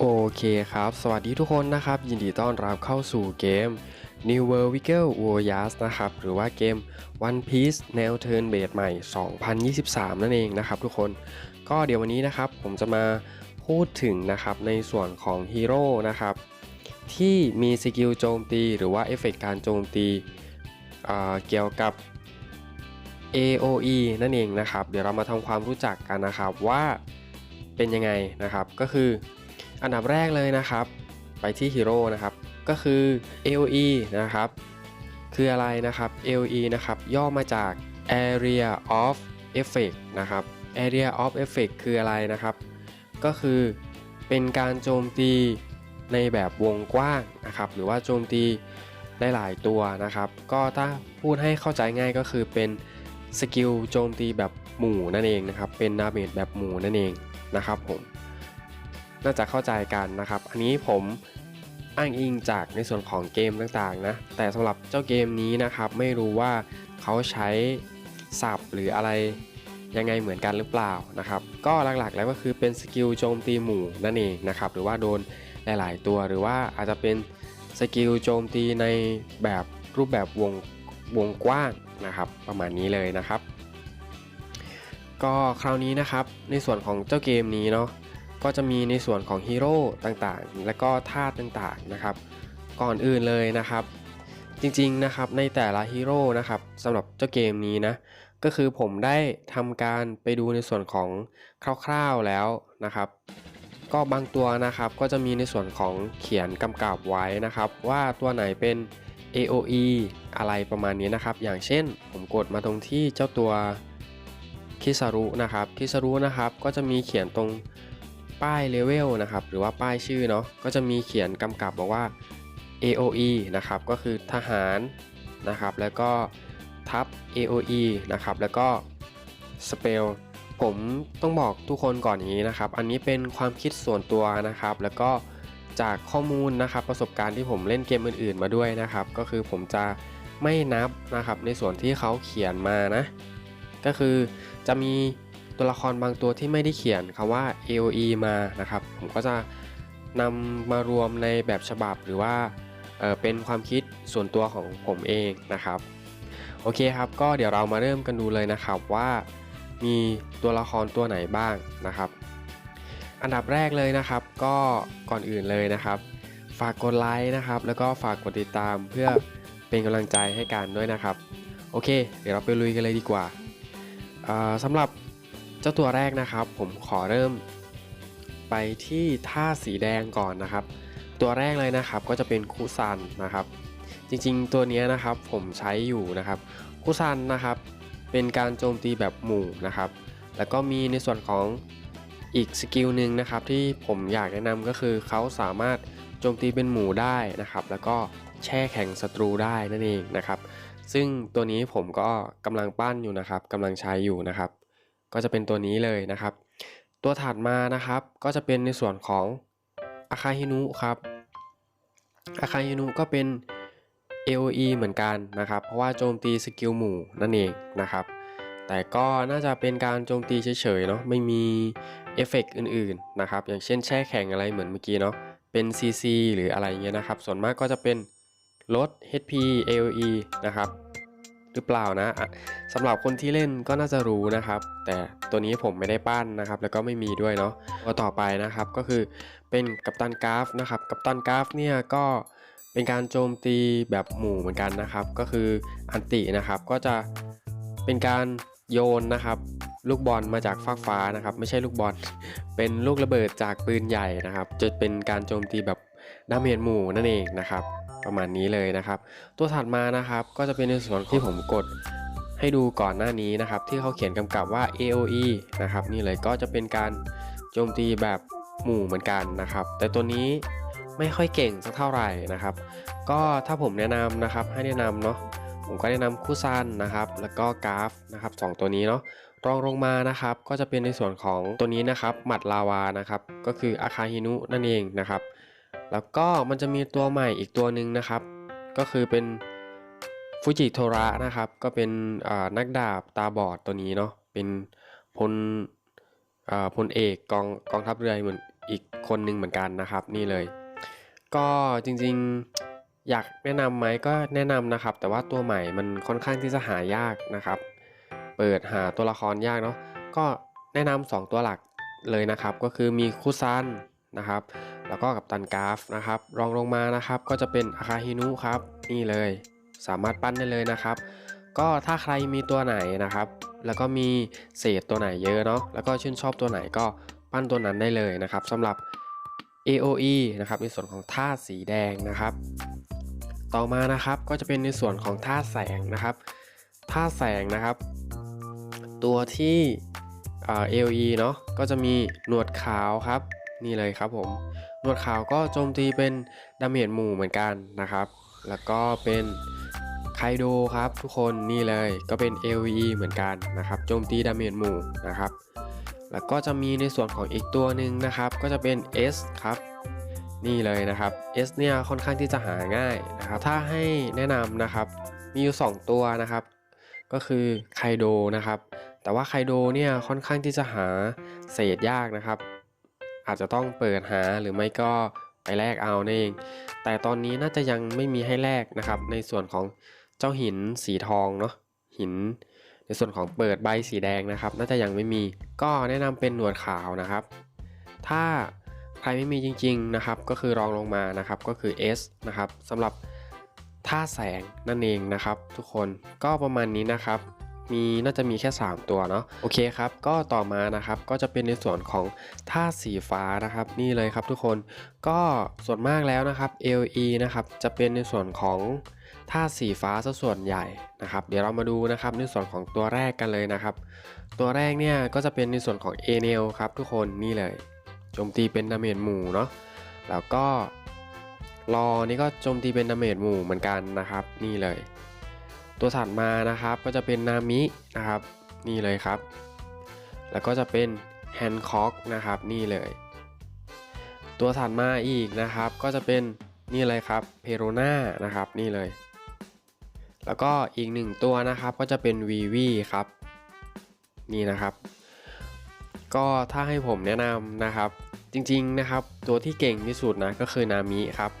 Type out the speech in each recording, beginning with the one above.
โอเคครับ สวัสดีทุกคนนะครับ ยินดีต้อนรับเข้าสู่เกม New World Wiggle Warriors นะครับ หรือว่าเกม One Piece แนว Turn Based ใหม่ 2023 นั่นเองนะครับทุกคน ก็เดี๋ยววันนี้นะครับ ผมจะมาพูดถึงนะครับในส่วนของฮีโร่นะครับ ที่มีสกิลโจมตี หรือว่าเอฟเฟกต์การโจมตีเกี่ยวกับ AOE นั่นเองนะครับ เดี๋ยวเรามาทำความรู้จักกันนะครับว่าเป็นยังไงนะครับ ก็คือ อันดับแรกเลยนะครับ ไปที่ฮีโร่นะครับ ก็คือ AOE นะครับ คืออะไรนะครับ AOE นะครับ ย่อมาจาก Area of Effect นะครับ Area of Effect คืออะไรนะครับ ก็คือเป็นการโจมตีในแบบวงกว้างนะครับ หรือว่าโจมตีได้หลายตัวนะครับ ก็ถ้าพูดให้เข้าใจง่ายก็คือเป็นสกิลโจมตีแบบหมู่นั่นเองนะครับ เป็นดาเมจแบบหมู่นั่นเองนะครับผม น่าจะเข้าใจกันนะครับ อันนี้ผมอ้างอิงจากในส่วนของเกมต่างๆนะ แต่สำหรับเจ้าเกมนี้นะครับ ไม่รู้ว่าเขาใช้ศัพท์หรืออะไรยังไงเหมือนกันหรือเปล่านะครับ ก็หลักๆแล้วก็คือเป็นสกิลโจมตีหมู่นั่นเองนะครับ หรือว่าโดนหลายๆตัวหรือว่าอาจจะเป็นสกิลโจมตีในแบบรูปแบบวงวงกว้างนะครับ ประมาณนี้เลยนะครับ ก็คราวนี้นะครับในส่วนของเจ้าเกมนี้เนาะ ก็จะมีในส่วนของฮีโร่ต่างๆ และก็ธาตุต่างๆนะครับ ก่อนอื่นเลยนะครับ จริงๆนะครับในแต่ละฮีโร่นะครับสำหรับเจ้าเกมนี้นะก็คือผมได้ทำการไปดูในส่วนของคร่าวๆแล้วนะครับ ก็บางตัวนะครับก็จะมีในส่วนของเขียนกำกับไว้นะครับ ว่าตัวไหนเป็น AOE อะไรประมาณนี้นะครับ อย่างเช่นผมกดมาตรงที่เจ้าตัวคิซารุนะครับคิซารุนะครับก็จะมีเขียนตรง ป้ายเลเวลนะครับหรือว่าป้ายชื่อเนาะก็จะมีเขียนกำกับบอกว่า AOE นะครับก็คือทหารนะครับแล้วก็ทับ AOE นะครับแล้วก็ Spell ผมต้องบอกทุกคนก่อนอย่างนี้นะครับ อันนี้เป็นความคิดส่วนตัวนะครับ แล้วก็จากข้อมูลนะครับประสบการณ์ที่ผมเล่นเกมอื่น ๆ มาด้วยนะครับ ก็คือผมจะไม่นับนะครับในส่วนที่เขาเขียนมานะ ก็คือจะมี ตัวละครบางตัวที่ไม่ได้เขียนคำว่า AOE มานะครับ ผมก็จะนำมารวมในแบบฉบับหรือว่าเเป็นความคิดส่วนตัวของผมเองนะครับ โอเคครับ ก็เดี๋ยวเรามาเริ่มกันดูเลยนะครับว่ามีตัวละครตัวไหนบ้างนะครับ อันดับแรกเลยนะครับ ก็ก่อนอื่นเลยนะครับ ฝากกดไลค์นะครับ แล้วก็ฝากกดติดตามเพื่อเป็นกำลังใจให้กันด้วยนะครับ โอเค เดี๋ยวเราไปลุยกันเลยดีกว่าสำหรับ เจ้าตัวแรกนะครับ ผมขอเริ่มไปที่ท่าสีแดงก่อนนะครับ ตัวแรกเลยนะครับก็จะเป็นคูซันนะครับ จริงๆตัวนี้นะครับผมใช้อยู่นะครับคูซันนะครับเป็นการโจมตีแบบหมู่นะครับ แล้วก็มีในส่วนของอีกสกิลหนึ่งนะครับที่ผมอยากแนะนำก็คือเขาสามารถโจมตีเป็นหมู่ได้นะครับ แล้วก็แช่แข็งศัตรูได้นั่นเองนะครับ ซึ่งตัวนี้ผมก็กำลังปั้นอยู่นะครับกำลังใช้อยู่นะครับ ก็จะเป็นตัวนี้เลยนะครับ ตัวถัดมานะครับ ก็จะเป็นในส่วนของอาคาฮินุครับอาคาฮินุก็เป็น AOE เหมือนกันนะครับ เพราะว่าโจมตีสกิลหมู่นั่นเองนะครับ แต่ก็น่าจะเป็นการโจมตีเฉยๆเนาะไม่มีเอฟเฟกต์อื่นๆนะครับ อย่างเช่นแช่แข็งอะไรเหมือนเมื่อกี้เนาะเป็น CC หรืออะไรเงี้ยนะครับ ส่วนมากก็จะเป็นลด HP AOE นะครับ หรือเปล่านะสำหรับคนที่เล่นก็น่าจะรู้นะครับ แต่ตัวนี้ผมไม่ได้ปั้นนะครับ แล้วก็ไม่มีด้วยเนาะตัวต่อไปนะครับก็คือเป็นกัปตันกราฟนะครับ กัปตันกราฟเนี่ยก็เป็นการโจมตีแบบหมู่เหมือนกันนะครับ ก็คืออันตินะครับก็จะเป็นการโยนนะครับ ลูกบอลมาจากฟากฟ้านะครับ ไม่ใช่ลูกบอล เป็นลูกระเบิดจากปืนใหญ่นะครับ จะเป็นการโจมตีแบบดาเมจหมู่นั่นเองนะครับ ประมาณนี้เลยนะครับ ตัวถัดมานะครับก็จะเป็นในส่วนที่ผมกดให้ดูก่อนหน้านี้นะครับ ที่เขาเขียนกำกับว่า AOE นะครับนี่เลยก็จะเป็นการโจมตีแบบหมู่เหมือนกันนะครับ แต่ตัวนี้ไม่ค่อยเก่งสักเท่าไหร่นะครับ ก็ถ้าผมแนะนำนะครับให้แนะนำเนาะผมก็แนะนำคู่ซันนะครับ แล้วก็กราฟนะครับสองตัวนี้เนาะรองลงมานะครับ ก็จะเป็นในส่วนของตัวนี้นะครับ หมัดลาวานะครับ ก็คืออาคาฮินุนั่นเองนะครับ แล้วก็มันจะมีตัวใหม่อีกตัวหนึ่งนะครับ ก็คือเป็นฟูจิโทระนะครับ ก็เป็นนักดาบตาบอดตัวนี้เนาะเป็นพลพลเอกกองกองทัพเรือเหมือนอีกคนหนึ่งเหมือนกันนะครับ นี่เลย ก็จริงๆอยากแนะนำไหมก็แนะนำนะครับ แต่ว่าตัวใหม่มันค่อนข้างที่จะหายากนะครับ เปิดหาตัวละครยากเนาะก็แนะนำสองตัวหลักเลยนะครับ ก็คือมีคุซัน นะครับ แล้วก็กับตันกราฟนะครับ รองลงมานะครับ ก็จะเป็นอาคาฮินุครับ นี่เลย สามารถปั้นได้เลยนะครับ ก็ถ้าใครมีตัวไหนนะครับ แล้วก็มีเศษตัวไหนเยอะเนาะ แล้วก็ชื่นชอบตัวไหนก็ปั้นตัวนั้นได้เลยนะครับสำหรับ AOE นะครับ ในส่วนของธาสีแดงนะครับ ต่อมานะครับ ก็จะเป็นในส่วนของธาแสงนะครับธาแสงนะครับ ตัวที่เอ่อ AOE เนาะก็จะมีหนวดขาวครับ นี่เลยครับผมหนวดขาวก็โจมตีเป็นดาเมจหมู่เหมือนกันนะครับ แล้วก็เป็นไคโดครับทุกคนนี่เลยก็เป็น AOE เหมือนกันนะครับโจมตีดาเมจหมู่นะครับ แล้วก็จะมีในส่วนของอีกตัวหนึ่งนะครับ ก็จะเป็น S ครับนี่เลยนะครับ S เนี่ยค่อนข้างที่จะหาง่ายนะครับ ถ้าให้แนะนำนะครับ มีอยู่ 2 ตัวนะครับ ก็คือไคโดนะครับ แต่ว่าไคโดเนี่ยค่อนข้างที่จะหาเศษยากนะครับ อาจจะต้องเปิดหาหรือไม่ก็ไปแลกเอานั่นเอง แต่ตอนนี้น่าจะยังไม่มีให้แลกนะครับ ในส่วนของเจ้าหินสีทองเนาะหิน ในส่วนของเปิดใบสีแดงนะครับ น่าจะยังไม่มีก็แนะนำเป็นหนวดขาวนะครับ ถ้าใครไม่มีจริง ๆนะครับ ก็คือรองลงมานะครับก็คือ S นะครับสำหรับท่าแสงนั่นเองนะครับ ทุกคนก็ประมาณนี้นะครับ มีน่าจะมีแค่ 3 ตัวเนาะโอเคครับ ก็ต่อมานะครับก็จะเป็นในส่วนของท่าสีฟ้านะครับนี่เลยครับทุกคนก็ส่วนมากแล้วนะครับ LE นะครับจะเป็นในส่วนของท่าสีฟ้าซะส่วนใหญ่นะครับ เดี๋ยวเรามาดูนะครับในส่วนของตัวแรกกันเลยนะครับ ตัวแรกเนี่ยก็จะเป็นในส่วนของเอเนลครับทุกคนนี่เลยโจมตีเป็นดาเมจหมู่เนาะแล้วก็รอนี่ก็โจมตีเป็นดาเมจหมู่เหมือนกันนะครับ นี่เลย ตัวถัดมานะครับก็จะเป็นนามินะครับ นี่เลยครับ แล้วก็จะเป็นแฮนคอกนะครับนี่เลย ตัวถัดมาอีกนะครับ ก็จะเป็นนี่เลยครับเพโรนานะครับนี่เลย แล้วก็อีกหนึ่งตัวนะครับก็จะเป็นวีวีครับนี่นะครับ ก็ถ้าให้ผมแนะนำนะครับ จริงๆนะครับ ตัวที่เก่งที่สุดนะก็คือนามิครับ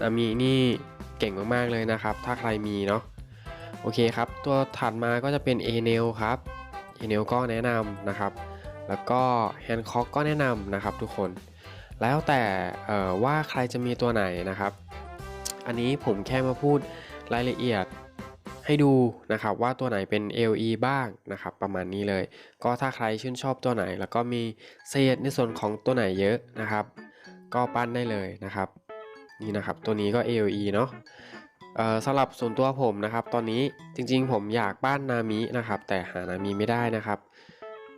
นามินี่เก่งมากๆเลยนะครับ ถ้าใครมีเนาะ โอเคครับ ตัวถัดมาก็จะเป็นเอเนลครับเอเนลก็แนะนำนะครับ แล้วก็แฮนค็อกก็แนะนำนะครับทุกคน แล้วแต่ว่าใครจะมีตัวไหนนะครับ อันนี้ผมแค่มาพูดรายละเอียดให้ดูนะครับว่าตัวไหนเป็น LE บ้างนะครับ ประมาณนี้เลย ก็ถ้าใครชื่นชอบตัวไหน แล้วก็มีเศษในส่วนของตัวไหนเยอะนะครับ ก็ปั้นได้เลยนะครับ นี่นะครับตัวนี้ก็ LE เนาะ สำหรับส่วนตัวผมนะครับ ตอนนี้จริงๆ ผมอยากปั้นนามินะครับ แต่หานามิไม่ได้นะครับ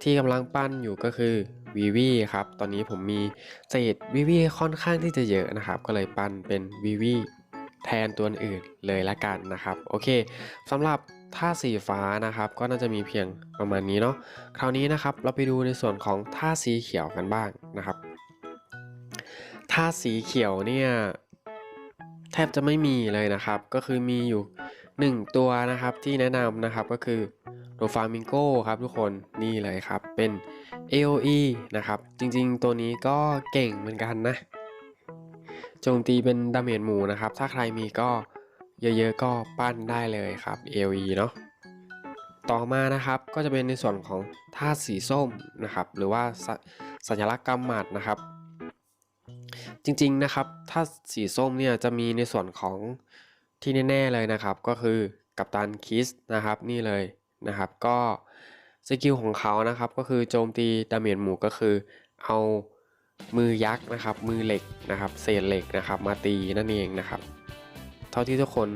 ที่กำลังปั้นอยู่ก็คือวีวีครับ ตอนนี้ผมมีเศษวีวีค่อนข้างที่จะเยอะนะครับ ก็เลยปั้นเป็นวีวีแทนตัวอื่นเลยละกันนะครับ โอเคสำหรับท่าสีฟ้านะครับ ก็น่าจะมีเพียงประมาณนี้เนาะคราวนี้นะครับ เราไปดูในส่วนของท่าสีเขียวกันบ้างนะครับท่าสีเขียวเนี่ย แทบจะไม่มีเลยนะครับ ก็คือมีอยู่ 1 ตัวนะครับที่แนะนำนะครับก็คือโรฟามิงโกครับทุกคนนี่เลยครับเป็น AOE นะครับ จริงๆ ตัวนี้ก็เก่งเหมือนกันนะโจมตีเป็นดาเมจหมูนะครับ ถ้าใครมีก็เยอะๆก็ปั้นได้เลยครับ AOE เนาะต่อมานะครับก็จะเป็นในส่วนของธาตุสีส้มนะครับ หรือว่าสสัญลักษณ์กำหมัดนะครับ จริงๆนะครับ ถ้าสีส้มเนี่ยจะมีในส่วนของที่แน่ๆเลยนะครับ ก็คือกัปตันคิสนะครับนี่เลยนะครับ ก็สกิลของเขานะครับก็คือโจมตีดาเมจหมู่ก็คือ เอามือยักษ์นะครับ มือเหล็กนะครับ เศษเหล็กนะครับ มาตีนั่นเองนะครับ เท่าที่ทุกคน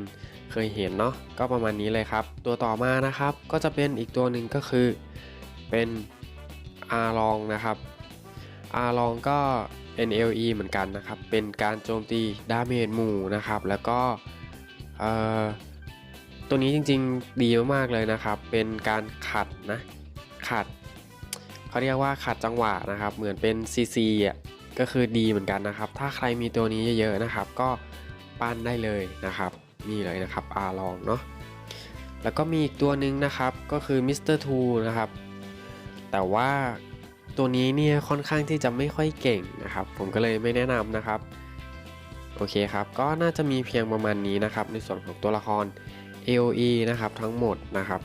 เคยเห็นเนาะก็ประมาณนี้เลยครับ ตัวต่อมานะครับก็จะเป็นอีกตัวหนึ่งก็คือเป็นอาลองนะครับอาลองก็ เป็น LE เหมือนกันนะครับ เป็นการโจมตีดาเมจหมู่นะครับ แล้วก็ตัวนี้จริงๆดีมากๆเลยนะครับ เป็นการขัดนะ ขัดเขาเรียกว่าขัดจังหวะนะครับ เหมือนเป็น CC อะ ก็คือดีเหมือนกันนะครับ ถ้าใครมีตัวนี้เยอะๆนะครับ ก็ปั้นได้เลยนะครับ นี่เลยนะครับอาลองเนาะ แล้วก็มีอีกตัวหนึ่งนะครับ ก็คือมิสเตอร์ทูนะครับ แต่ว่า ตัวนี้เนี่ยค่อนข้างที่จะไม่ค่อยเก่งนะครับ ผมก็เลยไม่แนะนำนะครับ โอเคครับ ก็น่าจะมีเพียงประมาณนี้นะครับ ในส่วนของตัวละคร AOE นะครับทั้งหมดนะครับ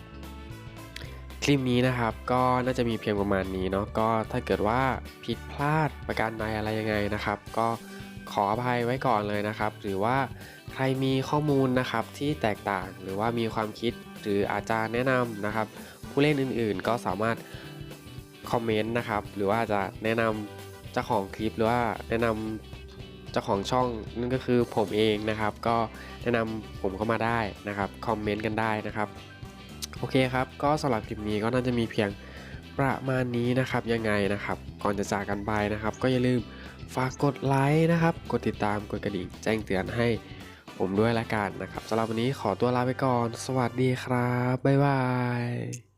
คลิปนี้นะครับก็น่าจะมีเพียงประมาณนี้เนาะก็ถ้าเกิดว่าผิดพลาดประการใดอะไรยังไงนะครับ ก็ขออภัยไว้ก่อนเลยนะครับ หรือว่าใครมีข้อมูลนะครับที่แตกต่างหรือว่ามีความคิดหรืออาจารย์แนะนำนะครับ ผู้เล่นอื่นๆ ก็สามารถ คอมเมนต์นะครับ หรือว่าจะแนะนำเจ้าของคลิปหรือว่าแนะนำเจ้าของช่องนั่นก็คือผมเองนะครับ ก็แนะนำผมเข้ามาได้นะครับคอมเมนต์กันได้นะครับโอเคครับ ก็สำหรับคลิปนี้ก็น่าจะมีเพียงประมาณนี้นะครับยังไงนะครับ ก่อนจะจากกันไปนะครับ ก็อย่าลืมฝากกดไลค์นะครับ กดติดตามกดกระดิ่งแจ้งเตือนให้ผมด้วยละกันนะครับสำหรับวันนี้ขอตัวลาไปก่อน สวัสดีครับ บ๊ายบาย